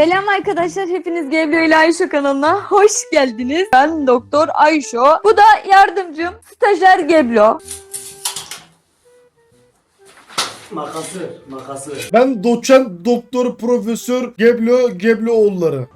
Selam arkadaşlar, hepiniz Geblo ile Ayşe kanalına hoş geldiniz. Ben Doktor Ayşo. Bu da yardımcım, stajyer Geblo. Makası, makası. Ben doçent doktor profesör Geblo Gebloğulları.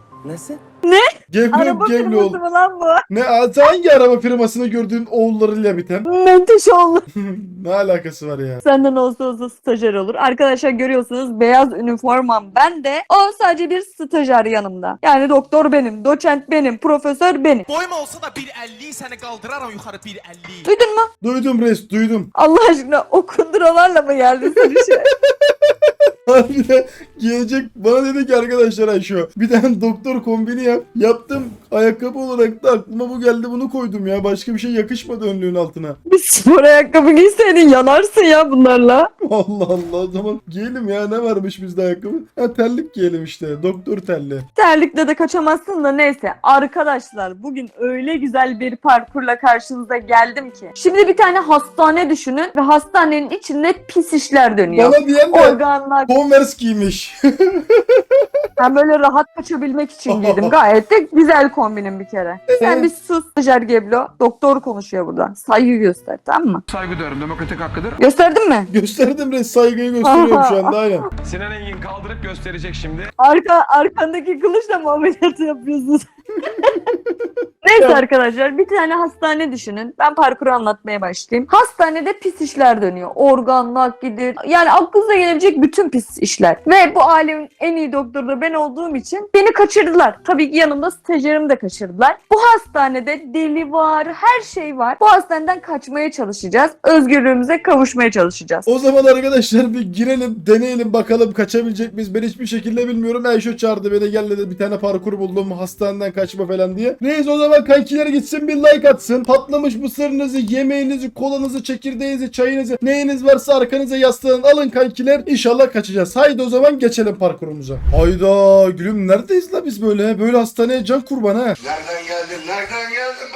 Nesi? Geblo Araba Gebloğul. firması mı lan bu? Ne hangi araba firmasını gördüğün oğullarıyla biten? Menteşoğlu. ne alakası var ya? Senden olsa olsa stajyer olur. Arkadaşlar görüyorsunuz beyaz üniformam ben de. O sadece bir stajyer yanımda. Yani doktor benim, doçent benim, profesör benim. Boyum olsa da 1.50 səni qaldıraram yuxarı 1.50. Duydun mu? Duydum res duydum. Allah aşkına o kunduralarla mı geldin sen işe? Harbiden giyecek bana dedi ki arkadaşlar Ayşo bir tane doktor kombini yap. Yaptım ayakkabı olarak da aklıma bu geldi bunu koydum ya. Başka bir şey yakışmadı önlüğün altına. bir spor ayakkabı giyseydin yanarsın ya bunlarla. Allah Allah o zaman giyelim ya ne varmış bizde ayakkabı. Ha terlik giyelim işte doktor terli. Terlikle de kaçamazsın da neyse. Arkadaşlar bugün öyle güzel bir parkurla karşınıza geldim ki. Şimdi bir tane hastane düşünün ve hastanenin içinde pis işler dönüyor. Bana diyen de Organlar. Converse giymiş. Ben böyle rahat kaçabilmek için giydim. Gayet de güzel kombinim bir kere. Sen bir sus Stajyer Geblo. Doktor konuşuyor burada. Saygı göster tamam mı? Saygı duyarım demokratik hakkıdır. Gösterdin mi? Gösterdim res saygıyı gösteriyorum şu anda aynen. Sinan Engin kaldırıp gösterecek şimdi. Arka arkandaki kılıçla mı ameliyatı yapıyorsunuz? Neyse arkadaşlar bir tane hastane düşünün. Ben parkuru anlatmaya başlayayım. Hastanede pis işler dönüyor. Organ, naklidir. Yani aklınıza gelebilecek bütün pis işler. Ve bu alemin en iyi doktoru da ben olduğum için beni kaçırdılar. Tabii ki yanımda stajyerimi de kaçırdılar. Bu hastanede deli var, her şey var. Bu hastaneden kaçmaya çalışacağız. Özgürlüğümüze kavuşmaya çalışacağız. O zaman arkadaşlar bir girelim deneyelim bakalım kaçabilecek miyiz? Ben hiçbir şekilde bilmiyorum. Ayşo çağırdı beni gel dedi bir tane parkur buldum hastaneden kaçma falan diye. Neyse o zaman kankiler gitsin bir like atsın. Patlamış mısırınızı, yemeğinizi, kolanızı, çekirdeğinizi, çayınızı neyiniz varsa arkanıza yaslanın alın kankiler. İnşallah kaçacağız. Haydi o zaman geçelim parkurumuza. Hayda gülüm neredeyiz la biz böyle? Böyle hastaneye can kurban ha. Nereden geldin? Nereden geldin?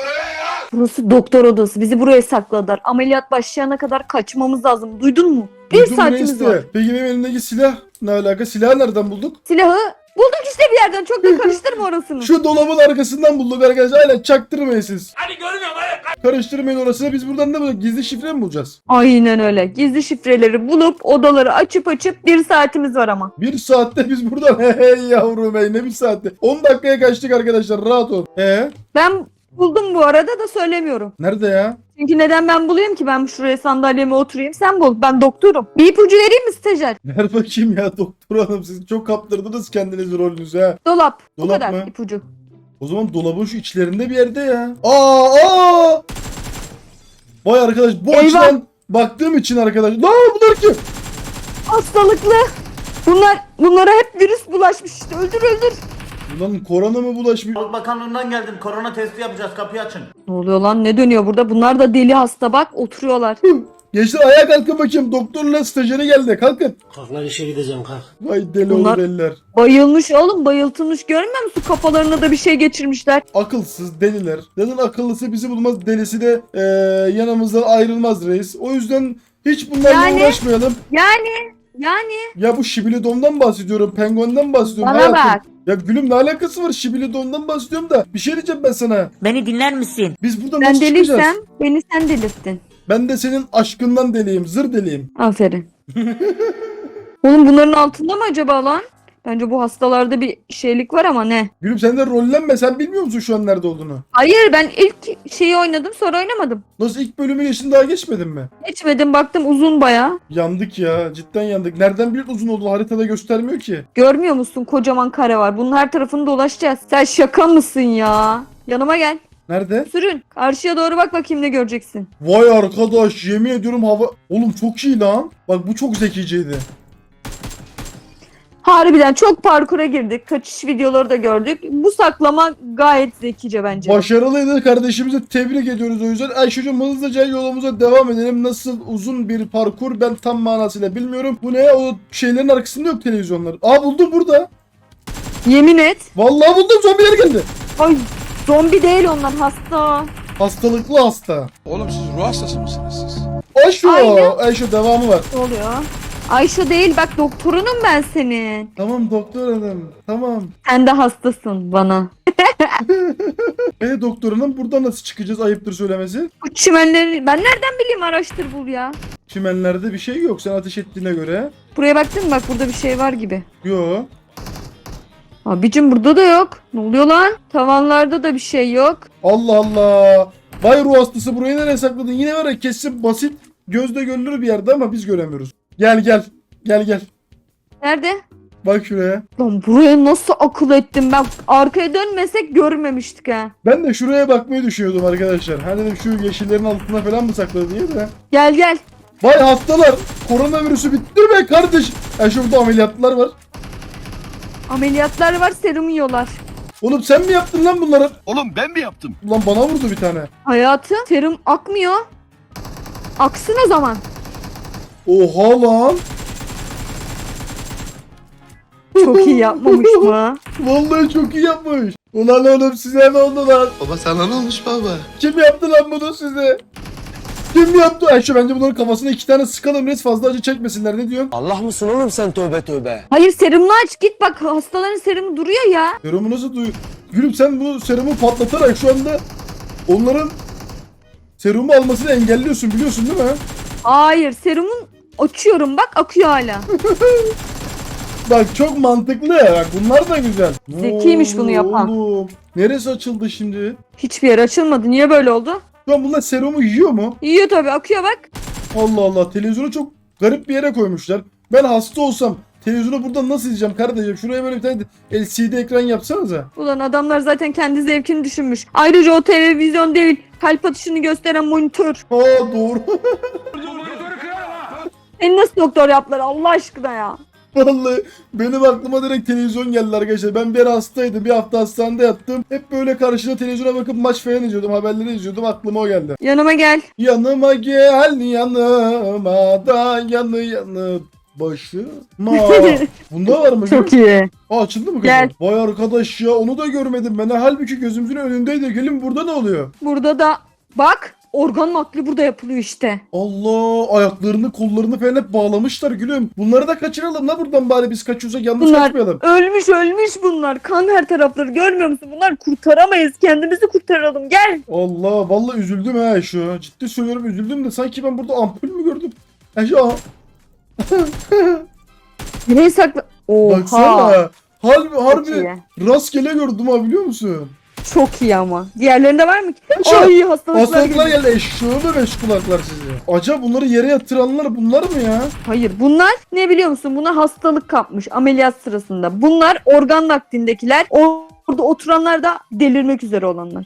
Burası doktor odası. Bizi buraya sakladılar. Ameliyat başlayana kadar kaçmamız lazım. Duydun mu? Bir Duydun mu saatimiz reis de? var. Peki benim elimdeki silah ne alaka? Silahı nereden bulduk? Silahı bulduk işte bir yerden. Çok da karıştırma orasını. Şu dolabın arkasından bulduk arkadaşlar. Aynen çaktırmayın siz. Hadi görmüyorum Karıştırmayın orasını. Biz buradan ne bulacağız? Gizli şifre mi bulacağız? Aynen öyle. Gizli şifreleri bulup odaları açıp açıp bir saatimiz var ama. Bir saatte biz buradan hey yavrum hey ne bir saatte. 10 dakikaya kaçtık arkadaşlar rahat ol. Ee Ben buldum bu arada da söylemiyorum. nerede ya? Çünkü neden ben bulayım ki? Ben şuraya sandalyeme oturayım. Sen bul. Ben doktorum. Bir ipucu vereyim mi stajyer? Ver bakayım ya doktor hanım siz çok kaptırdınız kendinizi rolünüzü ha. Dolap. Bu Dolap kadar mı? ipucu. O zaman dolabın şu içlerinde bir yerde ya. Aa aa! Vay arkadaş bu Eyvah! açıdan baktığım için arkadaş. Lan bunlar kim? Hastalıklı. Bunlar bunlara hep virüs bulaşmış işte. Öldür öldür. Ulan korona mı bulaşmış? Sağlık Bakanlığı'ndan geldim. Korona testi yapacağız. Kapıyı açın. Ne oluyor lan? Ne dönüyor burada? Bunlar da deli hasta bak oturuyorlar. Gençler ayağa kalkın bakayım. Doktorla stajyeri geldi. Kalkın. Kalk lan işe gideceğim kalk. Vay deli Bunlar- olur deliler. Bayılmış oğlum bayıltılmış görmüyor musun? Kafalarına da bir şey geçirmişler. Akılsız deliler. Zaten akıllısı bizi bulmaz. Delisi de eee, yanımızdan ayrılmaz reis. O yüzden hiç bunlarla Yani- uğraşmayalım. Yani yani Ya bu şibili domdan bahsediyorum. Penguenden bahsediyorum. bana hayatım. bak. Ya gülüm ne alakası var? Şibili domdan bahsediyorum da. Bir şey diyeceğim ben sana. Beni dinler misin? Biz buradan Ben nasıl çıkacağız? deliysem beni sen delirttin. Ben de senin aşkından deliyim. Zır deliyim. Aferin. oğlum bunların altında mı acaba lan? Bence bu hastalarda bir şeylik var ama ne? Gülüm sen de rollenme. Sen bilmiyor musun şu an nerede olduğunu? Hayır ben ilk şeyi oynadım sonra oynamadım. Nasıl ilk bölümü geçtin daha geçmedin mi? Geçmedim baktım uzun baya. Yandık ya. Cidden yandık. Nereden bir uzun oldu? Haritada göstermiyor ki. Görmüyor musun kocaman kare var. Bunun her tarafını dolaşacağız. Sen şaka mısın ya? Yanıma gel. Nerede? Sürün. Karşıya doğru bak bakayım ne göreceksin. Vay arkadaş yemin ediyorum hava... Oğlum çok iyi lan. Bak bu çok zekiceydi. Harbiden çok parkura girdik. Kaçış videoları da gördük. Bu saklama gayet zekice bence. Başarılıydı kardeşimizi tebrik ediyoruz o yüzden. Ayşe'cim hızlıca yolumuza devam edelim. Nasıl uzun bir parkur ben tam manasıyla bilmiyorum. Bu ne? O şeylerin arkasında yok televizyonlar. Aa buldum burada. Yemin et. Vallahi buldum zombiler geldi. Ay zombi değil onlar hasta. Hastalıklı hasta. Oğlum siz ruh hastası mısınız siz? Ayşe. Aynen. Ayşe devamı var. Ne oluyor? Ayşe değil bak doktorunum ben senin. Tamam doktor hanım. Tamam. Sen de hastasın bana. E doktor hanım buradan nasıl çıkacağız ayıptır söylemesi. Bu çimenleri ben nereden bileyim araştır bul ya. Çimenlerde bir şey yok sen ateş ettiğine göre. Buraya baktın mı bak burada bir şey var gibi. Yo. Abicim burada da yok. Ne oluyor lan? Tavanlarda da bir şey yok. Allah Allah. Vay ruh hastası burayı nereye sakladın? Yine var ya kesin basit gözle görülür bir yerde ama biz göremiyoruz. Gel gel. Gel gel. Nerede? Bak şuraya. Lan buraya nasıl akıl ettim ben? Arkaya dönmesek görmemiştik ha. Ben de şuraya bakmayı düşünüyordum arkadaşlar. Hani dedim şu yeşillerin altına falan mı sakladı diye de. Gel gel. Vay hastalar. Koronavirüsü bittirme kardeş. Ya şurada ameliyatlar var. Ameliyatlar var serum yiyorlar. Oğlum sen mi yaptın lan bunları? Oğlum ben mi yaptım? Ulan bana vurdu bir tane. Hayatım serum akmıyor. Aksın o zaman. Oha lan. Çok iyi yapmamış mı? Vallahi çok iyi yapmış. Ulan oğlum size ne oldu lan? Baba sana ne olmuş baba? Kim yaptı lan bunu size? Kim yaptı? Ayşe bence bunların kafasına iki tane sıkalım biraz fazla acı çekmesinler. Ne diyorsun? Allah mısın oğlum sen tövbe tövbe. Hayır serumlu aç git bak hastaların serumu duruyor ya. Serumu nasıl duy... Gülüm sen bu serumu patlatarak şu anda onların serumu almasını engelliyorsun biliyorsun değil mi? Hayır serumun açıyorum bak akıyor hala. Bak çok mantıklı. Bak bunlar da güzel. Zekiymiş bunu yapan. Oğlum. Neresi açıldı şimdi? Hiçbir yer açılmadı. Niye böyle oldu? Şu an bunlar serumu yiyor mu? Yiyor tabii akıyor bak. Allah Allah televizyonu çok garip bir yere koymuşlar. Ben hasta olsam televizyonu buradan nasıl izleyeceğim kardeşim? Şuraya böyle bir tane LCD ekran yapsanıza. Ulan adamlar zaten kendi zevkini düşünmüş. Ayrıca o televizyon değil kalp atışını gösteren monitör. Ha doğru. Seni nasıl doktor yaptılar Allah aşkına ya. Vallahi benim aklıma direkt televizyon geldi arkadaşlar. Ben bir hastaydım. Bir hafta hastanede yattım. Hep böyle karşıda televizyona bakıp maç falan izliyordum. Haberleri izliyordum. Aklıma o geldi. Yanıma gel. Yanıma gel yanıma da yanı yanı başıma. Bunda var mı? Çok iyi. Aa, açıldı mı Gel. kızım? Vay arkadaş ya onu da görmedim ben. Halbuki gözümüzün önündeydi. Gelin burada ne oluyor? Burada da bak organ nakli burada yapılıyor işte. Allah ayaklarını kollarını falan hep bağlamışlar gülüm. Bunları da kaçıralım la buradan bari biz kaçıyorsak yalnız Bunlar kaçmayalım. ölmüş ölmüş bunlar. Kan her tarafları görmüyor musun? Bunlar kurtaramayız. Kendimizi kurtaralım. Gel. Allah vallahi üzüldüm ha şu. Ciddi söylüyorum üzüldüm de sanki ben burada ampul mü gördüm? Ha şu Nereye sakla? Oha. baksana. Harbi, harbi iyi. rastgele gördüm ha biliyor musun? Çok iyi ama. Diğerlerinde var mı ki? Şu- Ay hastalıklar Hastalıklar geliyor. geldi eşşoğlu beş kulaklar sizi. Acaba bunları yere yatıranlar bunlar mı ya? Hayır bunlar ne biliyor musun? Bunlar hastalık kapmış ameliyat sırasında. Bunlar organ naklindekiler. Orada oturanlar da delirmek üzere olanlar.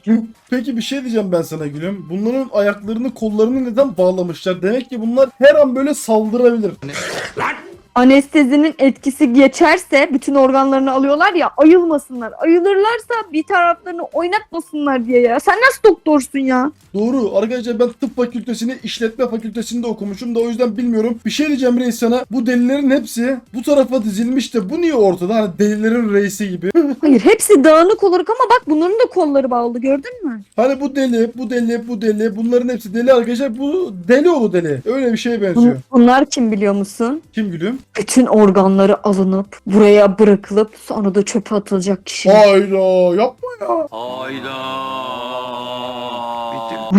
Peki bir şey diyeceğim ben sana gülüm. Bunların ayaklarını kollarını neden bağlamışlar? Demek ki bunlar her an böyle saldırabilir. Anestezinin etkisi geçerse bütün organlarını alıyorlar ya ayılmasınlar. Ayılırlarsa bir taraflarını oynatmasınlar diye ya. Sen nasıl doktorsun ya? Doğru. Arkadaşlar ben tıp fakültesini işletme fakültesinde okumuşum da o yüzden bilmiyorum. Bir şey diyeceğim reis sana. Bu delilerin hepsi bu tarafa dizilmiş de bu niye ortada? Hani delilerin reisi gibi. Hayır hepsi dağınık olarak ama bak bunların da kolları bağlı gördün mü? hani bu deli, bu deli, bu deli. Bunların hepsi deli arkadaşlar. Bu deli oğlu deli. Öyle bir şeye benziyor. Bun- Bunlar kim biliyor musun? Kim gülüm? Bütün organları alınıp buraya bırakılıp sonra da çöpe atılacak kişi. Hayda yapma ya.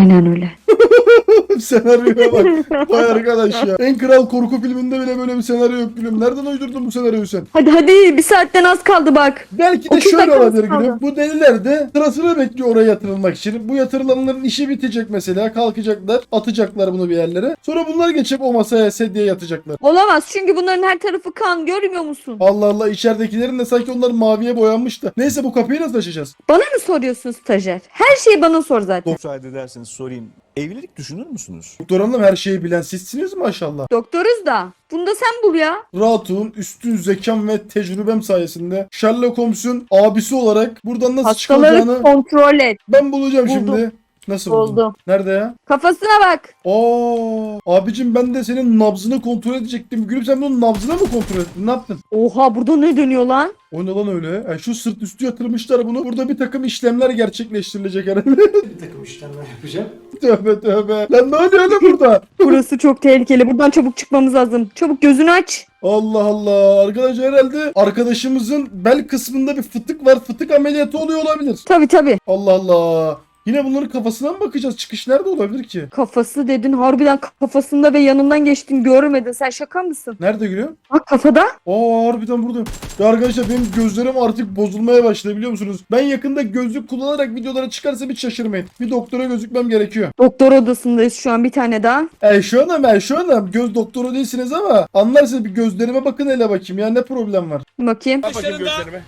Aynen öyle. Senaryoya bak. Vay arkadaş ya. En kral korku filminde bile böyle bir senaryo yok gülüm. Nereden uydurdun bu senaryoyu sen? Hadi hadi bir saatten az kaldı bak. Belki de 30 şöyle olabilir gülüm. Bu deliler de sırasını bekliyor oraya yatırılmak için. Bu yatırılanların işi bitecek mesela. Kalkacaklar. Atacaklar bunu bir yerlere. Sonra bunlar geçip o masaya sedyeye yatacaklar. Olamaz çünkü bunların her tarafı kan görmüyor musun? Allah Allah içeridekilerin de sanki onlar maviye boyanmış da. Neyse bu kapıyı nasıl açacağız? Bana mı soruyorsun stajyer? Her şeyi bana sor zaten. Müsaade ederseniz sorayım. Evlilik düşünür müsünüz? Doktor hanım her şeyi bilen sizsiniz maşallah. Doktoruz da. Bunu da sen bul ya. Rahatım, üstün zekam ve tecrübem sayesinde Sherlock Holmes'un abisi olarak buradan nasıl Hastaları çıkılacağını kontrol et. ben bulacağım Buldum. şimdi. Nasıl buldun? Buldum. Nerede ya? Kafasına bak. Aa, abicim ben de senin nabzını kontrol edecektim. Gülüm sen bunun nabzını mı kontrol ettin? Ne yaptın? Oha burada ne dönüyor lan? O ne lan öyle? Yani şu sırt üstü yatırmışlar bunu. Burada bir takım işlemler gerçekleştirilecek herhalde. Bir takım işlemler yapacağım. tövbe tövbe. Lan ne oluyor lan burada? Burası çok tehlikeli. Buradan çabuk çıkmamız lazım. Çabuk gözünü aç. Allah Allah. Arkadaşlar herhalde arkadaşımızın bel kısmında bir fıtık var. Fıtık ameliyatı oluyor olabilir. Tabii tabii. Allah Allah. Yine bunların kafasına mı bakacağız? Çıkış nerede olabilir ki? Kafası dedin harbiden kafasında ve yanından geçtin görmedin. Sen şaka mısın? Nerede gülüyor? Bak kafada. Aa harbiden burada. Ya arkadaşlar benim gözlerim artık bozulmaya başladı biliyor musunuz? Ben yakında gözlük kullanarak videolara çıkarsam hiç şaşırmayın. Bir doktora gözükmem gerekiyor. Doktor odasındayız şu an bir tane daha. Ayşe Hanım, Ayşe Hanım. Göz doktoru değilsiniz ama anlarsınız bir gözlerime bakın hele bakayım ya ne problem var? Bakayım. Bak bakayım gözlerime.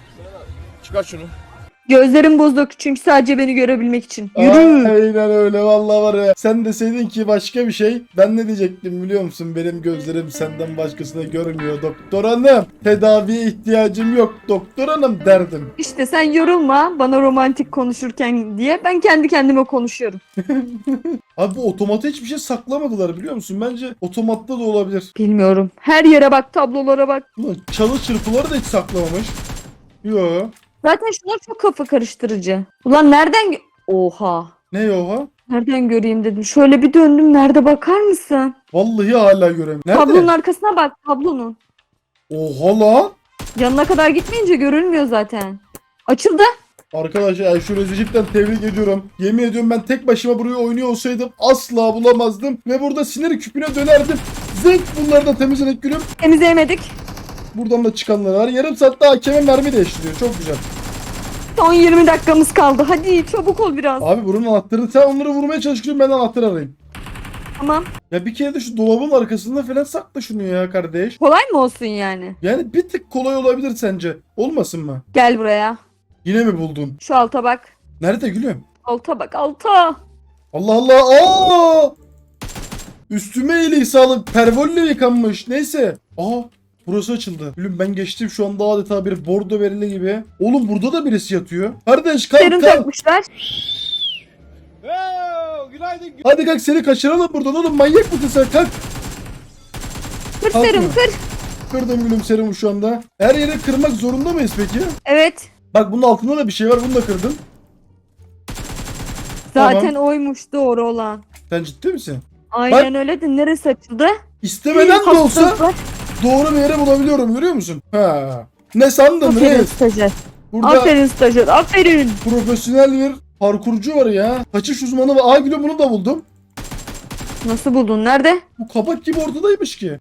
Çıkar şunu. Gözlerim bozuk çünkü sadece beni görebilmek için. Yürü. Aynen öyle vallahi var ya. Sen deseydin ki başka bir şey. Ben ne diyecektim biliyor musun? Benim gözlerim senden başkasına görmüyor doktor hanım. Tedaviye ihtiyacım yok doktor hanım derdim. İşte sen yorulma bana romantik konuşurken diye ben kendi kendime konuşuyorum. Abi bu otomata hiçbir şey saklamadılar biliyor musun? Bence otomatta da olabilir. Bilmiyorum. Her yere bak tablolara bak. Ulan çalı çırpıları da hiç saklamamış. Yo. Zaten şunlar çok kafa karıştırıcı. Ulan nereden... gö- Oha. Ne oha? Nereden göreyim dedim. Şöyle bir döndüm. Nerede bakar mısın? Vallahi hala göremiyorum. Nerede? Tablonun arkasına bak. Tablonun. Oha lan. Yanına kadar gitmeyince görülmüyor zaten. Açıldı. Arkadaşlar Ayşe Özü cidden tebrik ediyorum. Yemin ediyorum ben tek başıma buraya oynuyor olsaydım asla bulamazdım. Ve burada sinir küpüne dönerdim. Zınk bunları da temizledik gülüm. Temizleyemedik. Buradan da çıkanlar var. Yarım saatte hakeme mermi değiştiriyor. Çok güzel. Son 20 dakikamız kaldı. Hadi çabuk ol biraz. Abi bunun anahtarını sen onları vurmaya çalışıyorum ben anahtar arayayım. Tamam. Ya bir kere de şu dolabın arkasında falan sakla şunu ya kardeş. Kolay mı olsun yani? Yani bir tık kolay olabilir sence. Olmasın mı? Gel buraya. Yine mi buldun? Şu alta bak. Nerede gülüm? Alta bak alta. Allah Allah. Aa! Üstüme iyilik sağlık. Pervolle yıkanmış. Neyse. Aa Burası açıldı. Gülüm ben geçtim şu anda adeta bir bordo verili gibi. Oğlum burada da birisi yatıyor. Kardeş kalk Serum kalk. takmışlar. Hadi kalk seni kaçıralım buradan oğlum manyak mısın sen kalk. Kır Kalkma. serum kır. Kırdım gülüm serumu şu anda. Her yeri kırmak zorunda mıyız peki? Evet. Bak bunun altında da bir şey var bunu da kırdım. Zaten oymuş doğru olan. Sen ciddi misin? Aynen öyle de neresi açıldı? İstemeden de olsa Hastalık var. Doğru bir yere bulabiliyorum görüyor musun? Ha. Ne sandın Aferin reis? stajyer. Burada Aferin stajyer. Aferin. profesyonel bir parkurcu var ya. Kaçış uzmanı var. Aa gülüm bunu da buldum. Nasıl buldun? Nerede? Bu kabak gibi ortadaymış ki.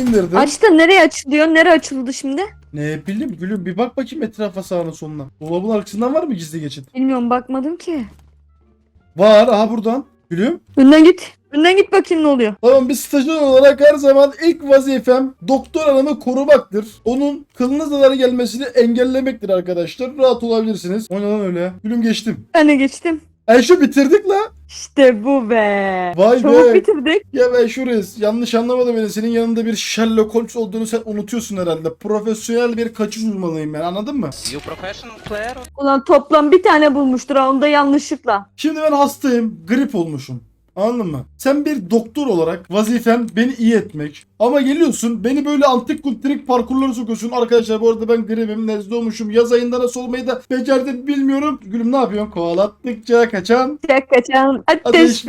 İndirdim. Aç da nereye açılıyor? Nereye açıldı şimdi? Ne bileyim gülüm bir bak bakayım etrafa sağına soluna. Dolabın arkasından var mı gizli geçit? Bilmiyorum bakmadım ki. Var aha buradan. Gülüm. Önden git. Önden git bakayım ne oluyor. Tamam bir stajyer olarak her zaman ilk vazifem doktor hanımı korumaktır. Onun kılına zarar gelmesini engellemektir arkadaşlar. Rahat olabilirsiniz. O ne lan öyle? Gülüm geçtim. Ben de geçtim. Ayşe bitirdik la. İşte bu be. Vay Çabuk be. bitirdik. Ya ben şurayız. Yanlış anlama beni. Senin yanında bir Sherlock Holmes olduğunu sen unutuyorsun herhalde. Profesyonel bir kaçış uzmanıyım ben anladın mı? You professional player? Ulan toplam bir tane bulmuştur ha onu da yanlışlıkla. Şimdi ben hastayım. Grip olmuşum. Anladın mı? Sen bir doktor olarak vazifen beni iyi etmek. Ama geliyorsun beni böyle antik kultrik parkurlara sokuyorsun. Arkadaşlar bu arada ben gripim, nezle olmuşum. Yaz ayında nasıl olmayı da becerdim bilmiyorum. Gülüm ne yapıyorsun? Kovalattıkça kaçan kaçan ateş ateş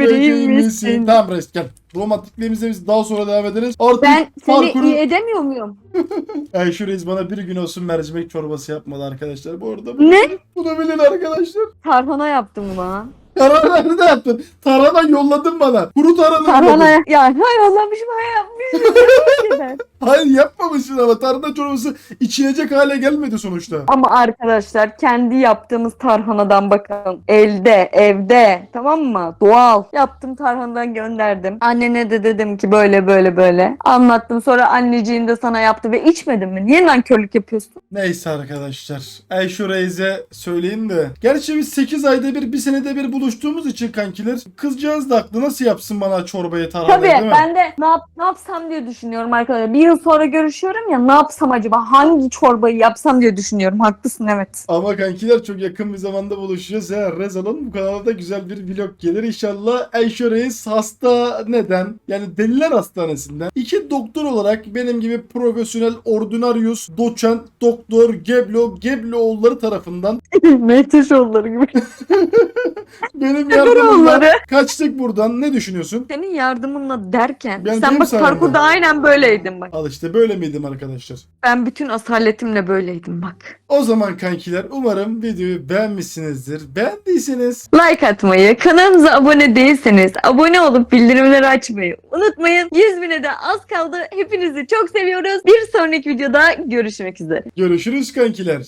misin? Tamam reis gel. Romantikliğimize biz daha sonra devam ederiz. Artık Ben seni parkuru... iyi edemiyor muyum? Ay şu reis bana bir gün olsun mercimek çorbası yapmadı arkadaşlar. Bu arada Ne? bunu bilin arkadaşlar. Tarhana yaptım bana. Tarhana nerede yaptın? Tarhana yolladın bana. Kuru tarhana Tarhana yolladın. ya. Hay Allah'mışım hay yapmışım. Hayır yapmamışsın ama tarhana çorbası içilecek hale gelmedi sonuçta. Ama arkadaşlar kendi yaptığımız tarhanadan bakın. Elde, evde tamam mı? Doğal. Yaptım tarhanadan gönderdim. Annene de dedim ki böyle böyle böyle. Anlattım sonra anneciğin de sana yaptı ve içmedin mi? Niye nankörlük yapıyorsun? Neyse arkadaşlar. Ay şu Reis'e söyleyeyim de. Gerçi biz 8 ayda bir, bir senede bir buluştuğumuz için kankiler. Kızcağız da aklı nasıl yapsın bana çorbayı tarhanayı Tabii değil mi? ben de ne, yap, ne yapsam diye düşünüyorum arkadaşlar. Bir yıl sonra görüşüyorum ya ne yapsam acaba? Hangi çorbayı yapsam diye düşünüyorum. Haklısın evet. Ama kankiler çok yakın bir zamanda buluşacağız. Ya Rezal'ın bu kanalda güzel bir vlog gelir. İnşallah Ayşe Reis hasta neden? Yani deliler hastanesinden. İki doktor olarak benim gibi profesyonel ordinarius, doçent, doktor, geblo, gebloğulları tarafından Menteşoğulları gibi. benim yardımımla kaçtık buradan. Ne düşünüyorsun? Senin yardımınla derken Ben sen benim bak sayemde. parkurda aynen böyleydin bak. Al işte böyle miydim arkadaşlar? Ben bütün asaletimle böyleydim bak. O zaman kankiler umarım videoyu beğenmişsinizdir. Beğendiyseniz Like atmayı, kanalımıza abone değilseniz abone olup bildirimleri açmayı unutmayın. 100 bine de az kaldı. Hepinizi çok seviyoruz. Bir sonraki videoda görüşmek üzere. görüşürüz kankiler.